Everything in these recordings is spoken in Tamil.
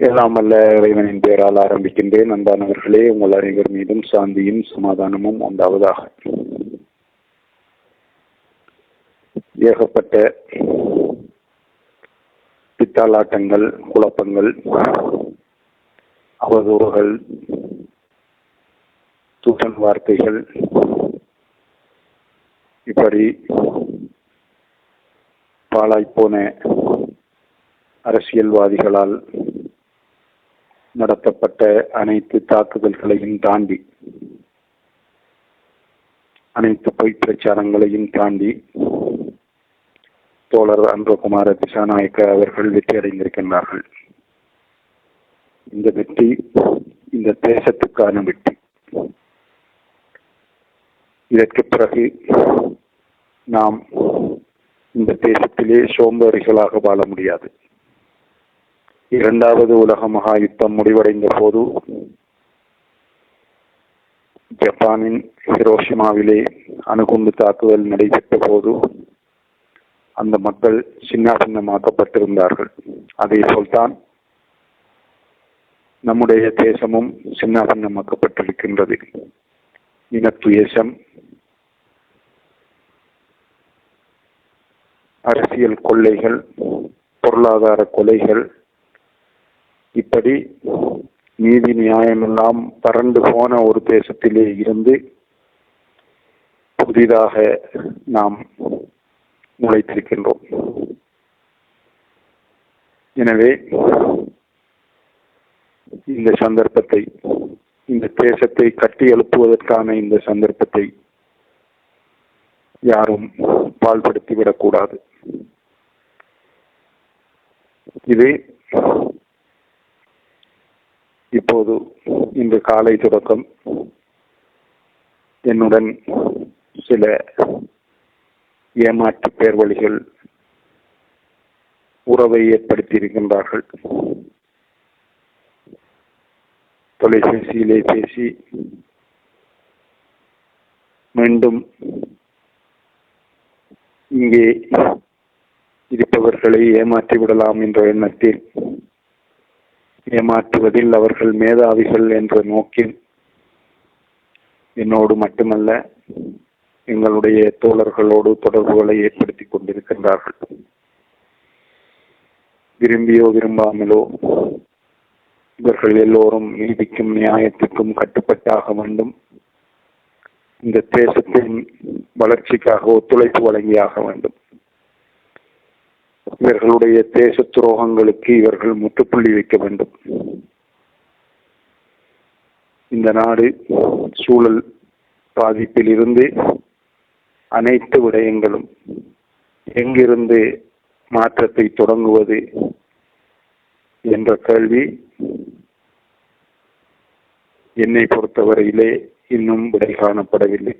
எல்லாம் வல்ல இறைவனின் பெயரால் ஆரம்பிக்கின்றேன். அன்பானவர்களே உங்கள் அனைவர் மீதும் சாந்தியும் சமாதானமும் உண்டாவதாக. ஏகப்பட்ட பித்தாலாட்டங்கள் குழப்பங்கள் அவதூறுகள் தூசன் வார்த்தைகள் இப்படி பாலாய்ப்போன அரசியல்வாதிகளால் நடத்தப்பட்ட அனைத்து தாக்குதல்களையும் தாண்டி அனைத்து பொய் பிரச்சாரங்களையும் தாண்டி தோழர் அன்பகுமார திசாநாயக்க அவர்கள் வெற்றி அடைந்திருக்கின்றார்கள். இந்த வெற்றி இந்த தேசத்துக்கான வெற்றி. இதற்கு பிறகு நாம் இந்த தேசத்திலே சோம்பேறிகளாக வாழ முடியாது. இரண்டாவது உலக மகா யுத்தம் முடிவடைந்த போது ஜப்பானின் ஹிரோஷிமாவிலே அணுகுண்டு தாக்குதல் நடைபெற்ற போது அந்த மக்கள் சின்ன சின்னமாக்கப்பட்டிருந்தார்கள் அதே போல்தான் நம்முடைய தேசமும் சின்ன பின்னமாக்கப்பட்டிருக்கின்றது இனத்துவேசம் அரசியல் கொள்ளைகள் பொருளாதார கொலைகள் இப்படி நீதி நியாயமெல்லாம் பறந்து போன ஒரு தேசத்திலே இருந்து புதிதாக நாம் முளைத்திருக்கின்றோம். எனவே இந்த சந்தர்ப்பத்தை இந்த தேசத்தை கட்டி எழுப்புவதற்கான இந்த சந்தர்ப்பத்தை யாரும் பால்படுத்திவிடக்கூடாது இது இப்போது இன்று காலை தொடக்கம் என்னுடன் சில ஏமாற்று பேர்வழிகள் உறவை ஏற்படுத்தியிருக்கின்றார்கள். தொலைபேசியிலே பேசி மீண்டும் இங்கே இருப்பவர்களை ஏமாற்றி விடலாம் என்ற எண்ணத்தில் ஏமாற்றுவதில் அவர்கள் மேதாவிகள் என்ற நோக்கில் என்னோடு மட்டுமல்ல எங்களுடைய தோழர்களோடு தொடர்புகளை ஏற்படுத்தி கொண்டிருக்கின்றார்கள். விரும்பியோ விரும்பாமலோ இவர்கள் எல்லோரும் நீதிக்கும் நியாயத்துக்கும் கட்டுப்பட்டாக வேண்டும். இந்த தேசத்தின் வளர்ச்சிக்காக ஒத்துழைப்பு வழங்கியாக வேண்டும். இவர்களுடைய தேச துரோகங்களுக்கு இவர்கள் முற்றுப்புள்ளி வைக்க வேண்டும். இந்த நாடு சூழல் பாதிப்பில் இருந்து அனைத்து விடயங்களும் எங்கிருந்து மாற்றத்தை தொடங்குவது என்ற கேள்வி என்னை பொறுத்தவரையிலே இன்னும் விடை காணப்படவில்லை.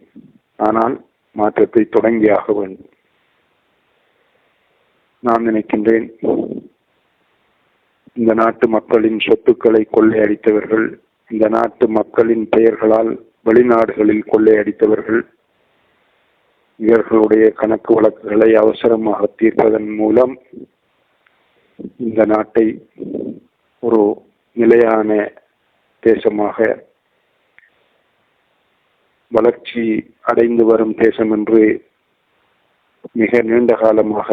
ஆனால் மாற்றத்தை தொடங்கியாக வேண்டும். நான் நினைக்கின்றேன். இந்த நாட்டு மக்களின் சொத்துக்களை கொள்ளையடித்தவர்கள் இந்த நாட்டு மக்களின் பெயர்களால் வெளிநாடுகளில் கொள்ளையடித்தவர்கள் இவர்களுடைய கணக்கு வழக்குகளை அவசரமாக தீர்ப்பதன் மூலம் இந்த நாட்டை ஒரு நிலையான தேசமாக வளர்ச்சி அடைந்து வரும் தேசம் என்று மிக நீண்ட காலமாக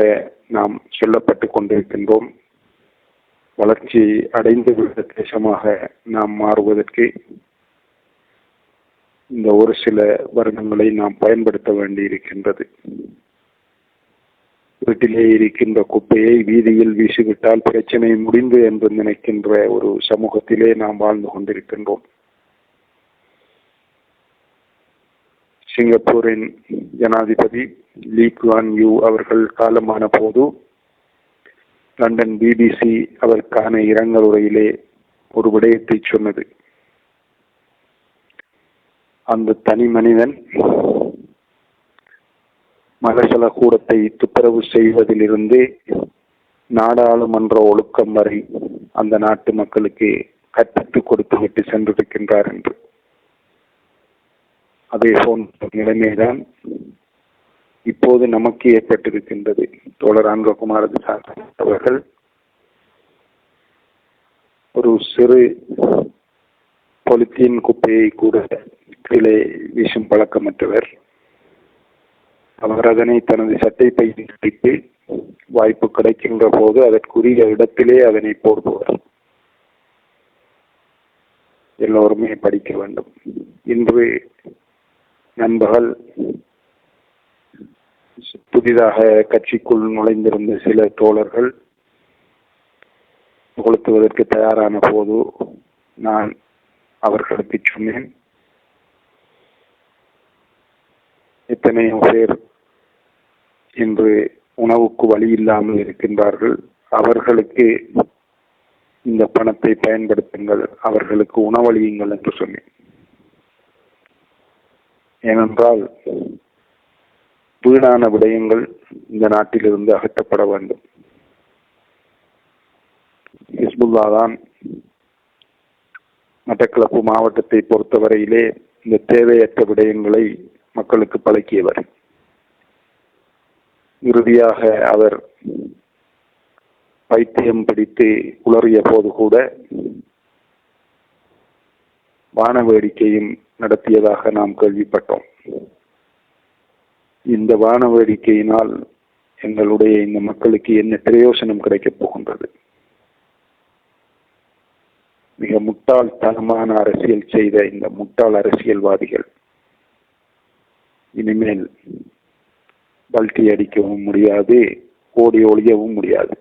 நாம் சொல்லப்பட்டு கொண்டிருக்கின்றோம். வளர்ச்சி அடைந்து விட்ட தேசமாக நாம் மாறுவதற்கு இந்த ஒரு சில வருடங்களை நாம் பயன்படுத்த வேண்டியிருக்கின்றது. வீட்டிலே இருக்கின்ற குப்பையை வீதியில் வீசிவிட்டால் பிரச்சனை முடிந்து என்று நினைக்கின்ற ஒரு சமூகத்திலே நாம் வாழ்ந்து கொண்டிருக்கின்றோம். சிங்கப்பூரின் ஜனாதிபதி லீ குவான் யூ அவர்கள் காலமான போது லண்டன் பிபிசி அவருக்கான இரங்கல் உரையிலே ஒரு விடயத்தை சொன்னது. அந்த தனி மனிதன் மகசல கூடத்தை துப்புரவு செய்வதிலிருந்து நாடாளுமன்ற ஒழுக்கம் வரை அந்த நாட்டு மக்களுக்கு கற்பித்துக் கொடுத்து விட்டு சென்றிருக்கின்றார் என்று. அதே போன்ற நிலைமைதான் இப்போது நமக்கு ஏற்பட்டிருக்கின்றது. தோழர் அன்பகுமார் அவர்கள் ஒரு சிறு பொலித்தீன் குப்பையை கூட கீழே வீசும் பழக்கமற்றவர். அவர் அதனை தனது சட்டை பையில் வைத்து வாய்ப்பு கிடைக்கின்ற போது அதற்குரிய இடத்திலே அதனை போடுபவர். எல்லோருமே படிக்க வேண்டும். இன்று நண்பகல் புதிதாக கட்சிக்குள் நுழைந்திருந்த சில தோழர்கள் புகழ்த்துவதற்கு தயாரான போது நான் அவர்களுக்கு சொன்னேன். எத்தனையோ பேர் இன்று உணவுக்கு வழி இல்லாமல் இருக்கின்றார்கள். அவர்களுக்கு இந்த பணத்தை பயன்படுத்துங்கள் அவர்களுக்கு உணவளியுங்கள் என்று சொன்னேன். ஏனென்றால் வீணான விடயங்கள் இந்த நாட்டிலிருந்து அகற்றப்பட வேண்டும். ஹிஸ்புல்லா தான் மட்டக்களப்பு மாவட்டத்தை பொறுத்தவரையிலே இந்த தேவையற்ற விடயங்களை மக்களுக்கு பழக்கியவர். இறுதியாக அவர் பைத்தியம் பிடித்து உளறிய போது கூட வான வேடிக்கையும் நடத்தியதாக நாம் கேள்விப்பட்டோம். இந்த வான வேடிக்கையினால் எங்களுடைய இந்த மக்களுக்கு என்ன பிரயோசனம் கிடைக்கப் போகின்றது? மிக முட்டாள்தனமான அரசியல் செய்த இந்த முட்டாள் அரசியல்வாதிகள் இனிமேல் பல்டி அடிக்கவும் முடியாது ஓடி ஒழியவும் முடியாது.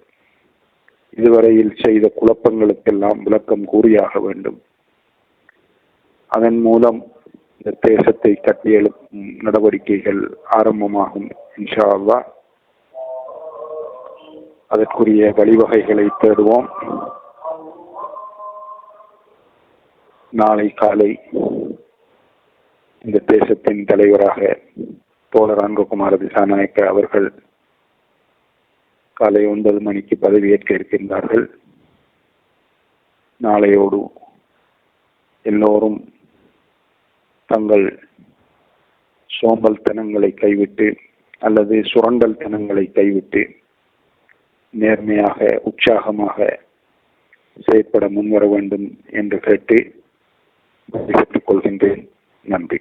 இதுவரையில் செய்த குழப்பங்களுக்கெல்லாம் விளக்கம் கூறியாக வேண்டும். அதன் மூலம் இந்த தேசத்தை கட்டியெழுப்பும் நடவடிக்கைகள் ஆரம்பமாகும் இன்ஷா அல்லா அதற்குரிய வழிவகைகளை தேடுவோம். நாளை காலை இந்த தேசத்தின் தலைவராக தோழர் அன்பகுமார திசாநாயக்க அவர்கள் காலை ஒன்பது மணிக்கு பதவியேற்க இருக்கின்றார்கள். நாளையோடு எல்லோரும் தங்கள் சோம்பல் தனங்களை கைவிட்டு அல்லது சுரண்டல் தனங்களை கைவிட்டு நேர்மையாக உற்சாகமாக செயற்பட முன்வர வேண்டும் என்று கேட்டு கொள்கின்றேன். நன்றி.